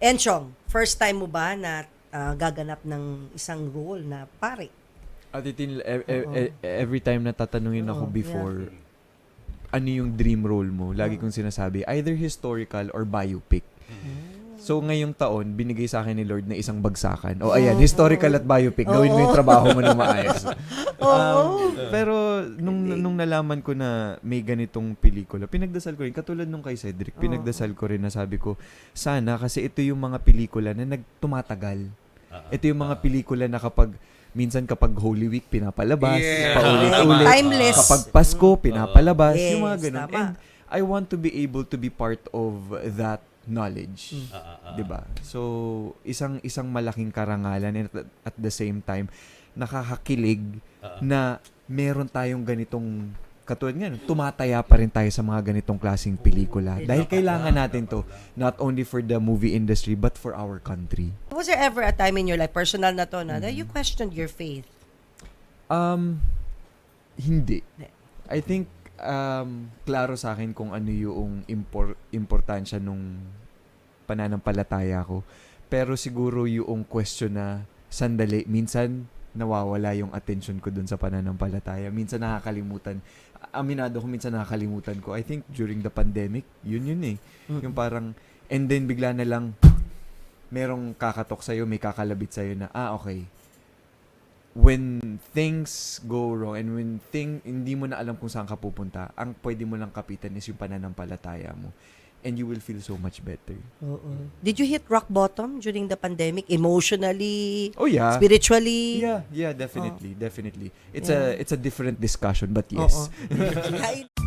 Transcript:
Enchong, first time mo ba na ah, gaganap ng isang role na pare? At itin, e- e- e- every time na tatanungin ako Oo, before, ano yung dream role mo? Lagi kong sinasabi, either historical or biopic. So, ngayong taon, binigay sa akin ni Lord na isang bagsakan. O, ayan, Oo. historical at biopic. Gawin mo yung trabaho mo na maayos. Um, pero, nung, nung nalaman ko na may ganitong pelikula, pinagdasal ko rin, katulad nung kay Cedric, pinagdasal ko rin na sabi ko, sana, kasi ito yung mga pelikula na nagtumatagal. Ito yung mga pelikula na kapag minsan kapag Holy Week pinapalabas, Yeah. paulit-ulit. Timeless. Kapag Pasko pinapalabas, Yes, yung mga ganun. tama. And I want to be able to be part of that knowledge. Mm. Ah, ah, ah. 'Di ba? So, isang isang malaking karangalan and at, at the same time nakakakilig Ah, ah. na meron tayong ganitong katulad nga, tumataya pa rin tayo sa mga ganitong klaseng pelikula. Dahil kailangan natin to, not only for the movie industry, but for our country. Was there ever a time in your life, personal na to, na, that Mm. you questioned your faith? Um, hindi. Hindi. I think, um, klaro sa akin kung ano yung impor- importansya nung pananampalataya ko. Pero siguro yung question na sandali, minsan nawawala yung attention ko dun sa pananampalataya. Minsan nakakalimutan. Aminado ko, minsan nakakalimutan ko. I think during the pandemic, yun yun eh. Yung parang, and then bigla na lang, merong kakatok sa'yo, may kakalabit sa'yo na, ah, okay. When things go wrong and when thing, hindi mo na alam kung saan ka pupunta, ang pwede mo lang kapitan is yung pananampalataya mo. And you will feel so much better. Oo. Did you hit rock bottom during the pandemic? Emotionally, Oh yeah. spiritually? Yeah, yeah, definitely, definitely. It's Yeah. a it's a different discussion but yes.